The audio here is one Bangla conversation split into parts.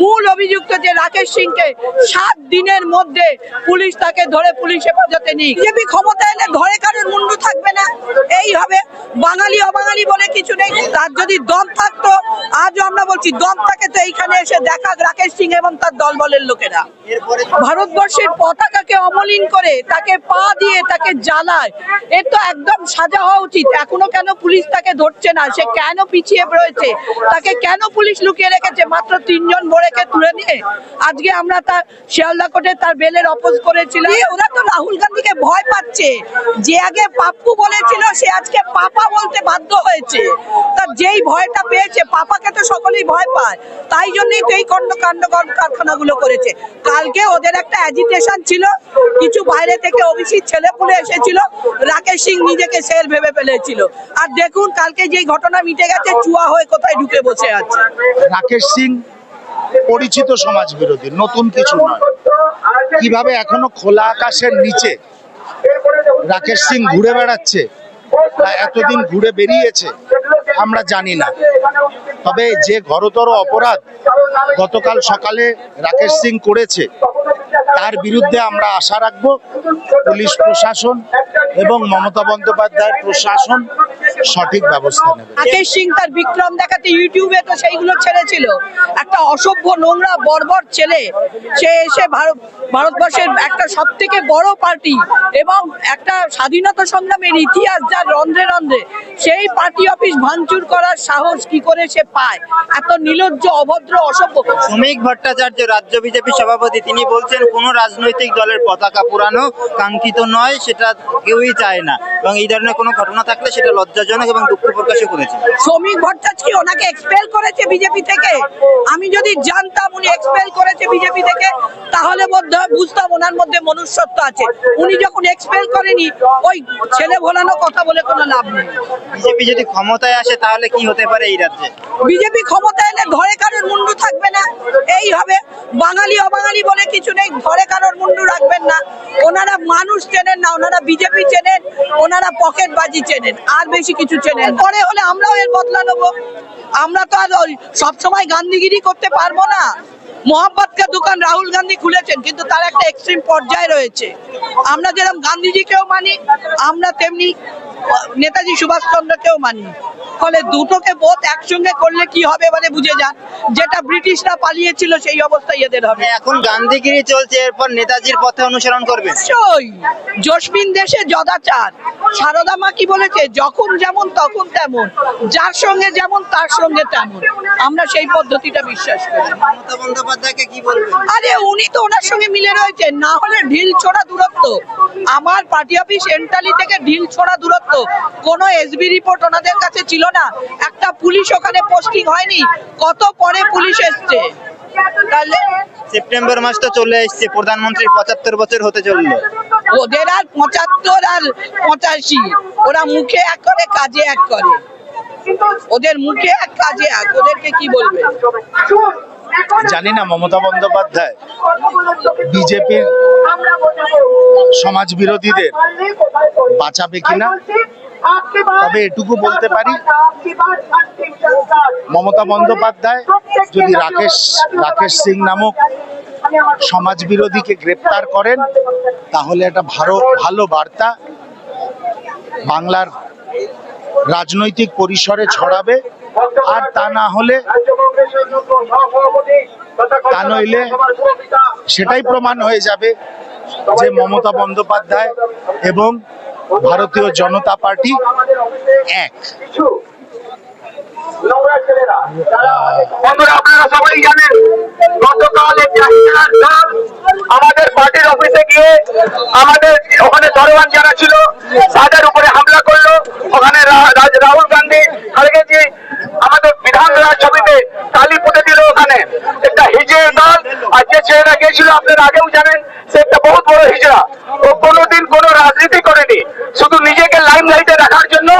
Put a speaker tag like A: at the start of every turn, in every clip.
A: মূল অভিযুক্ত যে রাকেশ সিংকে সাত দিনের মধ্যে পুলিশ তাকে ধরে পুলিশ হেফাজতে নিই বিজেপি ক্ষমতা এলে ঘরে কারোর মুন্ডু থাকবে না। এই হবে বাঙালি, অবাঙালি বলে কিছু নেই। তার যদি দম থাকতো, আজও আমরা বলছি দম থাকে তো এইখানে এসে দেখা রাকেশ সিং এবং তার দলবলের লোকেরা। ভারতবর্ষের পতাকাকে অমলিন করে তাকে পা দিয়ে তাকে জ্বালায়। এর তো একদম সাজা হওয়া উচিত। এখনও কেন পুলিশ তাকে ধরছে না? সে কেন পিছিয়ে রয়েছে? তাকে কেন পুলিশ লুকিয়ে রেখেছে? মাত্র তিনজন ভোরেকে তুলে নিয়ে? আজকে আমরা তার শিয়ালদা কোর্টে তার বেলের অপোজ করেছিলাম। ওরা তো রাহুল গান্ধীকে ভয় পাচ্ছে। যে আগে পাপ্পু বলেছিল, সে আজকে পাপা বলতে বাধ্য হয়েছে। তার যেই ভয়টা পেয়েছে, পাপাকে তো সকলেই ভয় পায়। তাই জন্যই তো এই কাণ্ড কাণ্ড কারখানাগুলো করেছে। কালকে ওদের একটা অ্যাজিটেশন ছিল, কিছু বাইরে থেকে ওবিসি ছেলে পুলে এসেছিল, রাকেশ সিং নিজেকে শের ভেবে ফেলেছিল। আর দেখুন, কালকে যেই ঘটনা মিটে গেছে, চুয়া হয়ে কোথায় ঢুকে বসে আছে।
B: রাকেশ সিং পরিচিত সমাজ বিরোধী নতুন কিছু নয়। কীভাবে এখনও খোলা আকাশের নিচে রাকেশ সিং ঘুরে বেড়াচ্ছে এতদিন ঘুরে বেরিয়েছে আমরা জানি না। তবে যে ঘরতর অপরাধ গতকাল সকালে রাকেশ সিং করেছে, তার বিরুদ্ধে আমরা আশা রাখব। পুলিশ প্রশাসন এবং মমতা বন্দ্যোপাধ্যায়ের প্রশাসন সঠিক ব্যবস্থা নেবে।
A: রাকেশ সিং তার বিক্রম দেখাতে ইউটিউবে তো সেইগুলো ছেড়েছিল। একটা অসভ্য নোংরা বর্বর ছেলে। সে এসে ভারত ভারতবর্ষের একটা সব থেকে বড় পার্টি এবং একটা স্বাধীনতা সংগ্রামের ইতিহাস যার রন্ধ্রে রন্ধ্রে। সেই পার্টি অফিস ভাঙচুর করার সাহস কি করে সে পায়? এত নির্লজ্জ অভদ্র অসভ্য।
C: শ্রমিক ভট্টাচার্য রাজ্য বিজেপি সভাপতি তিনি বলছেন কোনো রাজনৈতিক দলের পতাকা পুরানো কাঙ্ক্ষিত নয় সেটা কেউই চায় না। এবং এই ধরনের কোনো ঘটনা থাকলে সেটা লজ্জাজনক এবং দুঃখ প্রকাশও করেছে
A: শ্রমিক ভট্টাচার্য ওনাকে এক্সপেল করেছে বিজেপি থেকে। আমি যদি জানতাম উনি এক্সপেল করেছে বিজেপি থেকে তাহলে বোধ বুঝতাম ওনার মধ্যে মনুষ্যত্ব আছে। উনি যখন এক্সপেল করেনি ওই ছেলে ভোলানো কথা বলে কোনো লাভ নেই।
C: বিজেপি যদি ক্ষমতায় আসে তাহলে কি হতে পারে এই রাজ্যে?
A: বিজেপি ক্ষমতায় এলে ঘরে কারোর মুন্ডু থাকবে না। এই হবে বাঙালি অবাঙালি বলে কিছু নেই ঘরে কারোর মুন্ডু রাখবেন না। ওনারা মানুষ চেনেন না ওনারা বিজেপি চেনেন ওনারা পকেট বাজি চেনেন। আর বেশি কিছু চেনেন পরে হলে আমরাও এর বদলা নেব। আমরা তো আর ওই সবসময় গান্ধীগিরি করতে পারব না। মোহাম্মদকে দোকান রাহুল গান্ধী খুলেছেন কিন্তু তার একটা এক্সট্রিম পর্যায়ে রয়েছে। আমরা যেরকম গান্ধীজিকেও মানি আমরা তেমনি নেতাজি সুভাষচন্দ্রকেও মানি। ফলে দুটোকে বোধ একসঙ্গে করলে কি হবে মানে বুঝে যান। যেটা ব্রিটিশরা পালিয়েছিল সেই অবস্থা এদের হবে।
C: এখন গান্ধীগিরি চলছে এরপর নেতাজির পথে অনুসরণ করবে।
A: নিশ্চয়ই। জসমিন দেশে যদাচার সারদা মা কি বলেছে? যখন যেমন তখন তেমন। যার সঙ্গে যেমন তার সঙ্গে তেমন। আমরা সেই পদ্ধতিটা বিশ্বাস করি।
C: মমতা বন্দ্যোপাধ্যায়কে কি বলবেন?
A: আরে উনি তো ওনার সঙ্গে মিলে রয়েছে না হলে ঢিল ছোড়া দূরত্ব। আমার পার্টি অফিস এন্টালি থেকে ঢিল ছোড়া দূরত্ব। কোনো এসবি রিপোর্ট ওনাদের কাছে ছিল না। একটা পুলিশ ওখানে পোস্টিং হয়নি। কত পরে পুলিশ এসছে? তাহলে
C: সেপ্টেম্বর মাস তো চলে এসছে। প্রধানমন্ত্রী পঁচাত্তর বছর হতে চলল।
A: ওদের আর পঁচাত্তর আর পঁচাশি। ওরা মুখে এক করে কাজে এক করে। ওদের মুখে এক কাজে এক। ওদেরকে কি বলবে?
B: জানি না মমতা বন্দ্যোপাধ্যায় বিজেপির সমাজ বিরোধীদের বাঁচাবে কিনা? তবে এটুকু বলতে পারি, মমতা বন্দ্যোপাধ্যায় যদি রাকেশ রাকেশ সিং নামক সমাজ বিরোধীকে গ্রেপ্তার করেন, তাহলে একটা ভালো ভালো বার্তা বাংলার রাজনৈতিক পরিসরে ছড়াবে। আর তা না হলে তা নইলে সেটাই প্রমাণ হয়ে যাবে যে মমতা বন্দ্যোপাধ্যায় এবং ভারতীয় জনতা পার্টি এক।
D: সবাই জানেন আমাদের পার্টির অফিসে গিয়ে আমাদের ওখানে দরবান যারা ছিল তাদের উপরে হামলা করল ওখানে রা- রা- রাহুল গান্ধী খাড়গেজি আমাদের বিধানসভার ছবিতে তালি পুঁতে দিল ওখানে একটা হিজড়ের দল আর যে ছেলেরা গেছিল আপনারা আগেও জানেন সে একটা বহুত বড় হিজড়া ও কোনোদিন কোনো রাজনীতি করেনি শুধু নিজেকে লাইম লাইটে রাখার জন্য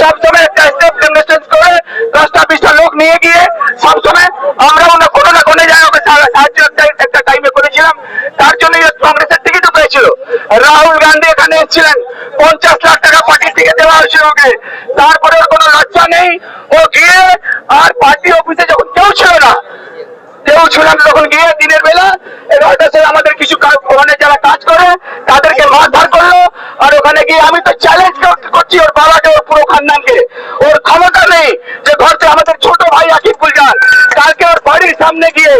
D: সবসময় একটা স্টেপ জেনারেশন করে দশটা বিশটা লোক নিয়ে গিয়ে সবসময় আমরাও না কোনো না কোনো জায়গায় ওকে সা- সাহায্য একটা- একটা টাইমে করেছিলাম তার জন্যই ও কংগ্রেসের টিকিটও পেয়েছিল রাহুল গান্ধী এখানে এসেছিলেন। পঞ্চাশ লাখ টাকা পার্টি থেকে দেওয়া হয়েছিল ওকে। তারপরে কোনো লজ্জা নেই। ও গিয়ে আর পার্টি অফিসে যখন কেউ ছিল না, কেউ সেখানে তখন গিয়ে দিনের বেলা এগারোটা সে আমাদের কিছু ওখানে যারা কাজ করে, তাদেরকে মারধর করল। আর ওখানে গিয়ে আমি তো চ্যালেঞ্জ করছি ওর বাবাকে, ওর পুরো খানদানকে। ওর ক্ষমতা নেই যে ঘর আমাদের ছোট ভাই আকিব গুলজান কালকে ওর বাড়ির সামনে গিয়ে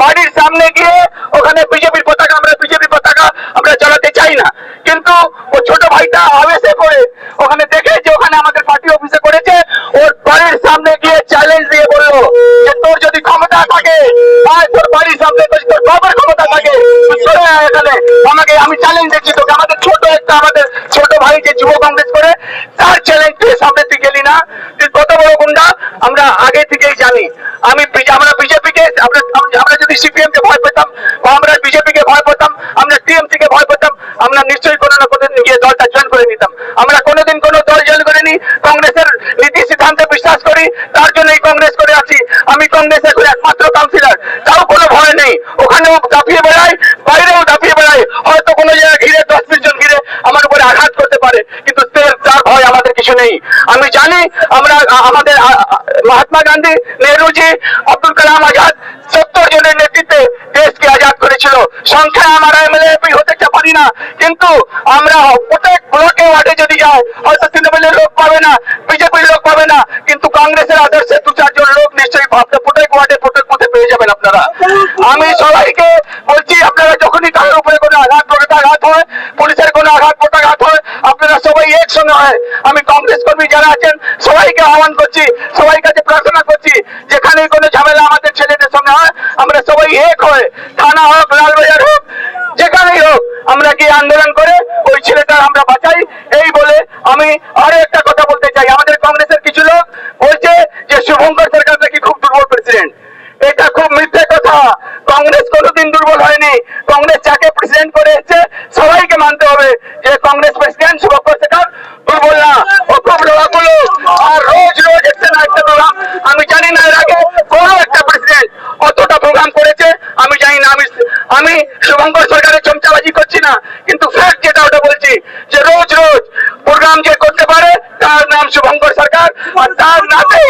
D: বাড়ির সামনে গিয়ে ওখানে বিজেপির পতাকা আমরা বিজেপির পতাকা আমরা চালাতে চাই না কিন্তু ও ছোট ভাইটা আবেশে করে ওখানে দেখে যে ওখানে আমাদের পার্টি অফিসে করেছে ওর বাড়ির সামনে গিয়ে চ্যালেঞ্জ দিয়ে বলল যে তোর যদি ক্ষমতা থাকে আয় তোর বাড়ির সামনে যদি তোর বাবার ক্ষমতা থাকে তুই চলে আয় এখানে আমাকে, আমি চ্যালেঞ্জ দিচ্ছি তোকে। আমাদের ছোট একটা, আমাদের ছোট ভাই যে যুব কংগ্রেস করে, তার চ্যালেঞ্জ তুই সামনে তুই গেলি না। তুই কত বড় গুন্ডা, আমরা আগে থেকেই জানি। আমি আমরা বিজেপিকে, আমরা আমরা যদি সিপিএম কে ভয় পেতাম, বা আমরা বিজেপি কে ভয় পেতাম, আমরা টিএমসি কে ভয় পেতাম, আমরা নিশ্চয়ই কোনো না কোনো গিয়ে দলটা জয়েন করে নিতাম। আমরা কোনোদিন কোনো দল জয়েন করিনি, কংগ্রেসের নীতি সিদ্ধান্তে বিশ্বাস করি, তার জন্যই কংগ্রেস করে আছি। আমি কংগ্রেসের একমাত্র কাউন্সিলর তাও কোনো ভয় নেই ওখানেও দাপিয়ে বেড়াই বাইরেও দাপিয়ে বেড়াই হয়তো কোনো জায়গায় ঘিরে দশ বিশ জন ঘিরে আমার উপরে আঘাত করতে পারে কিন্তু সে- তার ভয় আমাদের কিছু নেই। আমি জানি আমরা আমাদের মহাত্মা গান্ধী, নেহরুজি, আব্দুল কালাম আজাদ সত্তর জনের নেতৃত্বে দেশকে আজাদ করেছিল। সংখ্যায় আমরা এমএলএ হতে পারি না। কিন্তু আমরা প্রত্যেক ব্লকে, ওয়ার্ডে যদি যাই, হয়তো তৃণমূলের লোক পাবে না, বিজেপির লোক পাবে না, কিন্তু কংগ্রেসের আদর্শে দু চারজন লোক নিশ্চয়ই ভাবতে প্রত্যেক ওয়ার্ডে প্রত্যেক মধ্যে পেয়ে যাবেন আপনারা। আমি সবাইকে বলছি, আপনারা যখনই কারোর উপরে কোনো আঘাত করে আঘাত হয়, পুলিশের কোনো আঘাত একসঙ্গে হয়। আমি কংগ্রেস কর্মী যারা আছেন, সবাইকে আহ্বান করছি সবাই কাছে প্রার্থনা করছি, যেখানেই কোনো ঝামেলা আমাদের ছেলেদের সঙ্গে হয়, আমরা সবাই এক হয়ে, থানা হোক, লালবাজার হোক, যেখানেই হোক, আমরা গিয়ে আন্দোলন করে ওই ছেলেটা আমরা বাঁচাই। এই বলে আমি আরও একটা কথা বলতে চাই। আমাদের কংগ্রেসের কিছু লোক বলছে যে, শুভঙ্কর সরকার নাকি খুব দুর্বল প্রেসিডেন্ট এটা খুব মিথ্যে কথা। কংগ্রেস কোনোদিন দুর্বল হয়নি। কংগ্রেস যাকে প্রেসিডেন্ট করে এসেছে সবাইকে মানতে হবে যে কংগ্রেস প্রেসিডেন্ট শুভঙ্কর শেখর দুর্বল না ও খুব লোহাগুলো আর রোজ রোজ একটা না একটা প্রোগ্রাম আমি জানি না এর আগে কোনো একটা প্রেসিডেন্ট অতটা প্রোগ্রাম করেছে আমি জানি না আমি শুভঙ্কর সরকারের চমচাবাজি করছি না, কিন্তু ফ্যাক্ট যেটা ওটা বলছি যে রোজ রোজ প্রোগ্রাম যে করতে পারে, তার নাম শুভঙ্কর সরকার আর তার নাতে